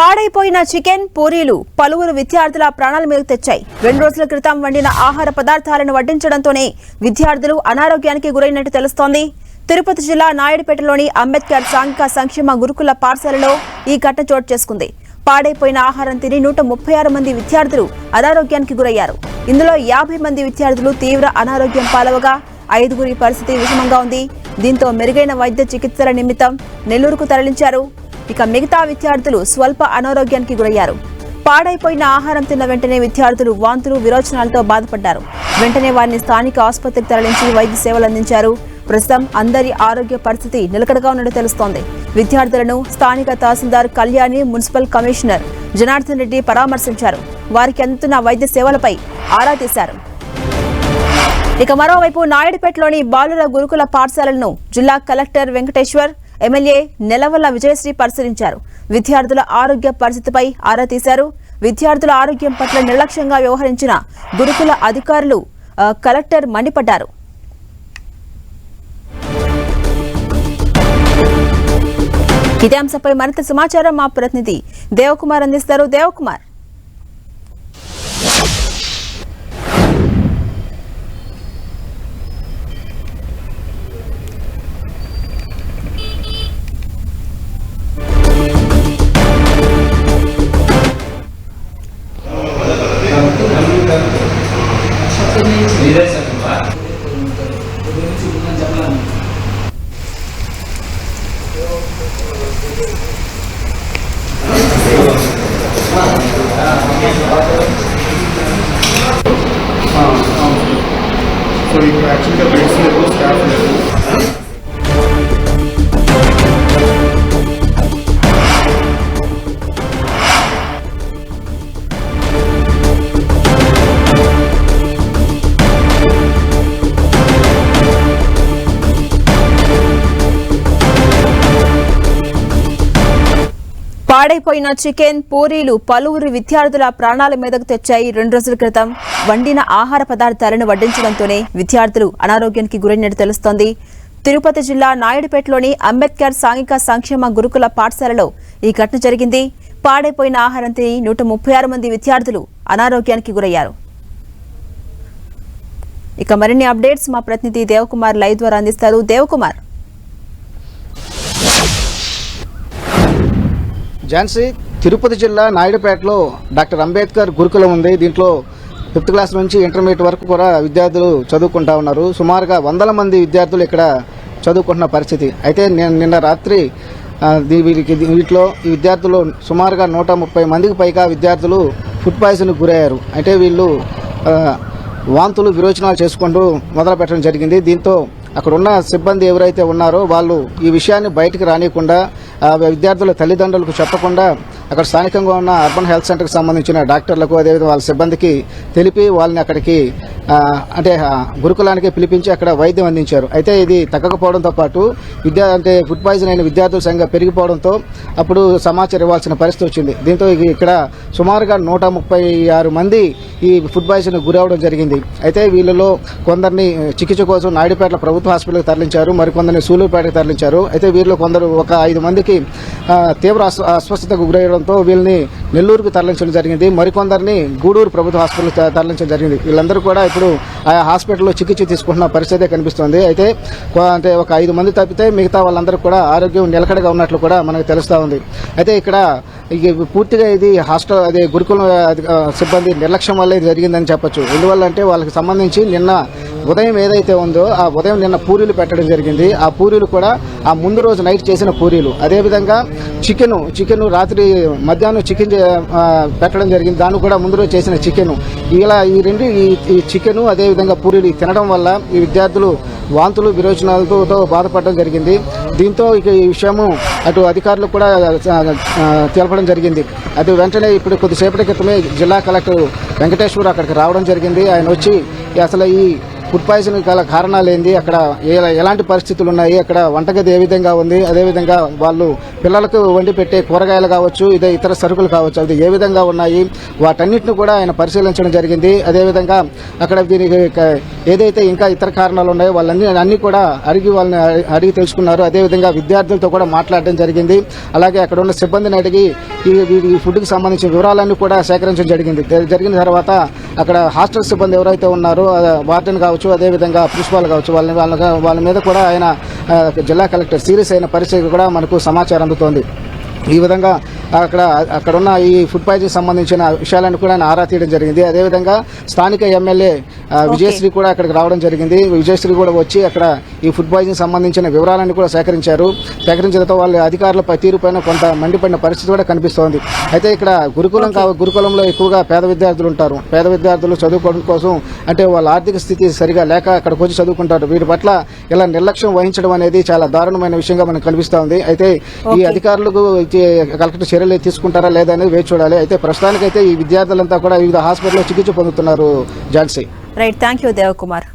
పాడైపోయిన చికెన్ పూరీలు పలువురు విద్యార్థుల ప్రాణాల మీదకు తెచ్చాయి. రెండు రోజుల క్రితం వండిన ఆహార పదార్థాలను వడ్డించడంతోనే విద్యార్థులు అనారోగ్యానికి గురైనట్టు తెలుస్తోంది. తిరుపతి జిల్లా నాయుడుపేటలోని అంబేద్కర్ సాంఘిక సంక్షేమ గురుకుల పాఠశాలలో ఈ ఘటన చోటు చేసుకుంది. పాడైపోయిన ఆహారం తిని నూట ముప్పై ఆరు మంది విద్యార్థులు అనారోగ్యానికి గురయ్యారు. ఇందులో యాభై మంది విద్యార్థులు తీవ్ర అనారోగ్యం పాలవగా ఐదుగురి పరిస్థితి విషమంగా ఉంది. దీంతో మెరుగైన వైద్య చికిత్సల నిమిత్తం నెల్లూరుకు తరలించారు. ఇక మిగతా విద్యార్థులు స్వల్ప అనారోగ్యానికి గురయ్యారు. పాడైపోయిన ఆహారం తిన్న వెంటనే విద్యార్థులు వాంతులు విరోచనాలతో బాధపడ్డారు. వెంటనే వారిని స్థానిక ఆసుపత్రికి తరలించి వైద్య సేవలు అందించారు. ప్రస్తుతం అందరి ఆరోగ్య పరిస్థితి నిలకడగా ఉన్నట్టు తెలుస్తోంది. విద్యార్థులను స్థానిక తహసీల్దార్ కళ్యాణి మున్సిపల్ కమిషనర్ జనార్దన్ రెడ్డి పరామర్శించారు. వారికి అందుతున్న వైద్య సేవలపై ఆరా తీశారు. ఇక మరోవైపు నాయుడుపేటలోని బాలుర గురుకుల పాఠశాలలను జిల్లా కలెక్టర్ వెంకటేశ్వర్ ఎమ్మెల్యే నెలవల్ల విజయశ్రీ పరిశీలించారు. విద్యార్థుల ఆరోగ్య పరిస్థితిపై ఆరా తీశారు. విద్యార్థుల ఆరోగ్యం పట్ల నిర్లక్ష్యంగా వ్యవహరించిన గురుకుల అధికారులు కలెక్టర్ మండిపడ్డారు. ఇదే అంశంపై మరింత సమాచారం మా ప్రతినిధి దేవకుమార్ అందిస్తారు. దేవకుమార్. సో ఇప్పుడు యాక్చువల్గా బెడ్స్ లేవు పాడైపోయిన చికెన్ పూరీలు పలువురు విద్యార్థుల ప్రాణాల మీదకు తెచ్చాయి రెండు రోజుల క్రితం. వండిన ఆహార పదార్థాలను వడ్డించడంతోనే విద్యార్థులు అనారోగ్యానికి గురైనట్టు తెలుస్తోంది. తిరుపతి జిల్లా నాయుడుపేటలోని అంబేద్కర్ సాంఘిక సంక్షేమ గురుకుల పాఠశాలలో ఈ ఘటన జరిగింది. పాడైపోయిన ఆహారం తిని నూట ముప్పై ఆరు మంది విద్యార్థులు అనారోగ్యానికి గురయ్యారు. ఇక మరిన్ని అప్డేట్స్ మా ప్రతినిధి దేవకుమార్ లైవ్ ద్వారా అందిస్తారు. దేవకుమార్. ఝాన్సీ తిరుపతి జిల్లా నాయుడుపేటలో డాక్టర్ అంబేద్కర్ గురుకులం ఉంది. దీంట్లో ఫిఫ్త్ క్లాస్ నుంచి ఇంటర్మీడియట్ వరకు కూడా విద్యార్థులు చదువుకుంటా ఉన్నారు. సుమారుగా వందల మంది విద్యార్థులు ఇక్కడ చదువుకుంటున్న పరిస్థితి. అయితే నేను నిన్న రాత్రి వీరికి వీటిలో ఈ విద్యార్థులు సుమారుగా నూట ముప్పై మందికి పైగా విద్యార్థులు ఫుడ్ పాయిజన్కి గురయ్యారు. అంటే వీళ్ళు వాంతులు విరోచనాలు చేసుకుంటూ మొదలు పెట్టడం జరిగింది. దీంతో అక్కడ ఉన్న సిబ్బంది ఎవరైతే ఉన్నారో వాళ్ళు ఈ విషయాన్ని బయటకు రానియకుండా విద్యార్థుల తల్లిదండ్రులకు చెప్పకుండా అక్కడ స్థానికంగా ఉన్న అర్బన్ హెల్త్ సెంటర్కి సంబంధించిన డాక్టర్లకు అదేవిధంగా వాళ్ళ సిబ్బందికి తెలిపి వాళ్ళని అక్కడికి అంటే గురుకులానికి పిలిపించి అక్కడ వైద్యం అందించారు. అయితే ఇది తగ్గకపోవడంతో పాటు విద్యా అంటే ఫుడ్ పాయిజన్ అయిన విద్యార్థుల సంఖ్య పెరిగిపోవడంతో అప్పుడు సమాచారం ఇవ్వాల్సిన పరిస్థితి వచ్చింది. దీంతో ఇక్కడ సుమారుగా నూట ముప్పై ఆరు మంది ఈ ఫుడ్ పాయిజన్ గురవడం జరిగింది. అయితే వీళ్ళలో కొందరిని చికిత్స కోసం నాయుడుపేట ప్రభుత్వ హాస్పిటల్కి తరలించారు. మరికొందరిని సూలూరుపేటకు తరలించారు. అయితే వీరిలో కొందరు ఒక ఐదు మందికి తీవ్ర అస్వస్థతకు అస్వస్థతకు రావడంతో వీళ్ళని నెల్లూరుకు తరలించడం జరిగింది. మరికొందరిని గూడూరు ప్రభుత్వ హాస్పిటల్ తరలించడం జరిగింది. వీళ్ళందరూ కూడా ఇప్పుడు ఆయా హాస్పిటల్లో చికిత్స తీసుకుంటున్న పరిస్థితి కనిపిస్తోంది. అయితే అంటే ఒక ఐదు మంది తప్పితే మిగతా వాళ్ళందరూ కూడా ఆరోగ్యం నిలకడగా ఉన్నట్లు కూడా మనకు తెలుస్తూ ఉంది. అయితే ఇక్కడ పూర్తిగా ఇది హాస్టల్ అదే గురుకుల అది, సిబ్బంది నిర్లక్ష్యం వల్ల ఇది జరిగిందని చెప్పొచ్చు. ఎందువల్ల అంటే వాళ్ళకి సంబంధించి నిన్న ఉదయం ఏదైతే ఉందో ఆ ఉదయం నిన్న పూరీలు పెట్టడం జరిగింది. ఆ పూరీలు కూడా ఆ ముందు రోజు నైట్ చేసిన పూరీలు. అదేవిధంగా చికెన్ చికెన్ రాత్రి మధ్యాహ్నం చికెన్ పెట్టడం జరిగింది. దాన్ని కూడా ముందు రోజు చేసిన చికెన్. ఇలా ఈ రెండు ఈ చికెను చికెన్ అదేవిధంగా పూరీలు తినడం వల్ల ఈ విద్యార్థులు వాంతులు విరోచనాలతో బాధపడడం జరిగింది. దీంతో ఇక ఈ విషయము అటు అధికారులకు కూడా తెలపడం జరిగింది. అది వెంటనే ఇప్పుడు కొద్దిసేపటి క్రితమే జిల్లా కలెక్టర్ వెంకటేశ్వర్ అక్కడికి రావడం జరిగింది. ఆయన వచ్చి అసలు ఈ ఫుడ్ పాయిజన్ గల కారణాలు ఏంది అక్కడ ఎలాంటి పరిస్థితులు ఉన్నాయి అక్కడ వంటగది ఏ విధంగా ఉంది? అదేవిధంగా వాళ్ళు పిల్లలకు వండి పెట్టే కూరగాయలు కావచ్చు ఇదే ఇతర సరుకులు కావచ్చు అది ఏ విధంగా ఉన్నాయి? వాటన్నిటిని కూడా ఆయన పరిశీలించడం జరిగింది. అదేవిధంగా అక్కడ దీనికి ఏదైతే ఇంకా ఇతర కారణాలు ఉన్నాయో వాళ్ళన్ని అన్ని కూడా అడిగి వాళ్ళని అడిగి తెలుసుకున్నారు. అదేవిధంగా విద్యార్థులతో కూడా మాట్లాడడం జరిగింది. అలాగే అక్కడ ఉన్న సిబ్బందిని అడిగి ఈ ఈ- ఫుడ్కి సంబంధించిన వివరాలన్నీ కూడా సేకరించడం జరిగింది. జరిగిన తర్వాత అక్కడ హాస్టల్ సిబ్బంది ఎవరైతే ఉన్నారో వార్డెన్ కావచ్చు అదేవిధంగా ప్రిన్సిపాల్ కావచ్చు వాళ్ళని వాళ్ళ వాళ్ళ మీద కూడా ఆయన జిల్లా కలెక్టర్ సీరియస్ అయిన పరిస్థితి కూడా మనకు సమాచారం అందుతోంది. ఈ విధంగా అక్కడ అక్కడ ఉన్న ఈ ఫుడ్ పాయిజన్ సంబంధించిన విషయాలను కూడా ఆయన ఆరా తీయడం జరిగింది. అదేవిధంగా స్థానిక ఎమ్మెల్యే విజయశ్రీ కూడా అక్కడికి రావడం జరిగింది. విజయశ్రీ కూడా వచ్చి అక్కడ ఈ ఫుడ్ పాయిజన్ సంబంధించిన వివరాలను కూడా సేకరించారు. సేకరించడంతో వాళ్ళ అధికారులపై తీరుపైన కొంత మండిపడిన పరిస్థితి కూడా కనిపిస్తోంది. అయితే ఇక్కడ గురుకులం గురుకులంలో ఎక్కువగా పేద విద్యార్థులు ఉంటారు. పేద విద్యార్థులు చదువుకోవడం కోసం అంటే వాళ్ళ ఆర్థిక స్థితి సరిగా లేక అక్కడికి వచ్చి చదువుకుంటారు. వీటి పట్ల ఇలా నిర్లక్ష్యం వహించడం అనేది చాలా దారుణమైన విషయంగా మనకు కనిపిస్తోంది. అయితే ఈ. అధికారులకు కలెక్టర్ చర్యలు తీసుకుంటారా లేదా అనేది వేచి చూడాలి. అయితే ప్రస్తుతానికైతే ఈ విద్యార్థులంతా కూడా వివిధ హాస్పిటల్లో చికిత్స పొందుతున్నారు Jhansi right thank you Devakumar